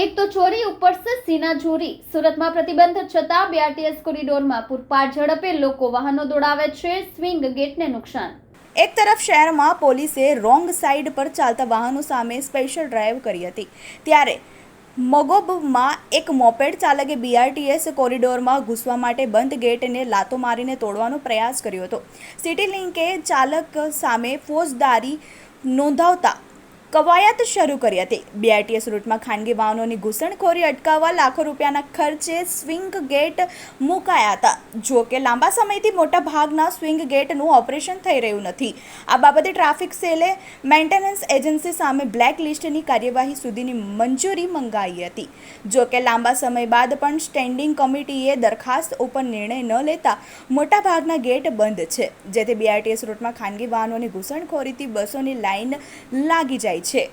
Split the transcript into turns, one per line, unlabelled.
એક તો ચોરી, ઉપર સીના ચોરી સુરતમાં પ્રતિબંધ છતાં બીઆરટીએસ કોરિડોરમાં પૂરપાટ ઝડપે લોકો વાહનો દોડાવે છે, સ્વિંગ ગેટને નુકસાન.
એક તરફ શહેરમાં પોલીસે રોંગ સાઈડ પર ચાલતા વાહનો સામે સ્પેશિયલ ડ્રાઈવ કરી હતી. ત્યારે મગોબમાં એક મોપેડ ચાલકે બીઆરટીએસ કોરિડોરમાં ઘૂસવા માટે બંધ ગેટને લાતો મારીને તોડવાનો પ્રયાસ કર્યો હતો. સિટી લિંકે ચાલક સામે ફોજદારી નોંધાવતા કવાયત શરૂ કરી હતી. બીઆરટીએસ રૂટમાં ખાનગી વાહનોની ઘૂસણખોરી અટકાવવા લાખો રૂપિયાના ખર્ચે સ્વિંગ ગેટ મુકાયા હતા. જો કે લાંબા સમયથી મોટા ભાગના સ્વિંગ ગેટનું ઓપરેશન થઈ રહ્યું નથી. આ બાબતે ટ્રાફિક સેલે મેન્ટેનન્સ એજન્સી સામે બ્લેક લિસ્ટની કાર્યવાહી સુધીની મંજૂરી મંગાવી હતી. જો કે લાંબા સમય બાદ પણ સ્ટેન્ડિંગ કમિટીએ દરખાસ્ત ઉપર નિર્ણય ન લેતા મોટાભાગના ગેટ બંધ છે. જેથી બીઆરટીએસ રૂટમાં ખાનગી વાહનોની ઘૂસણખોરીથી બસોની લાઈન લાગી જાય છે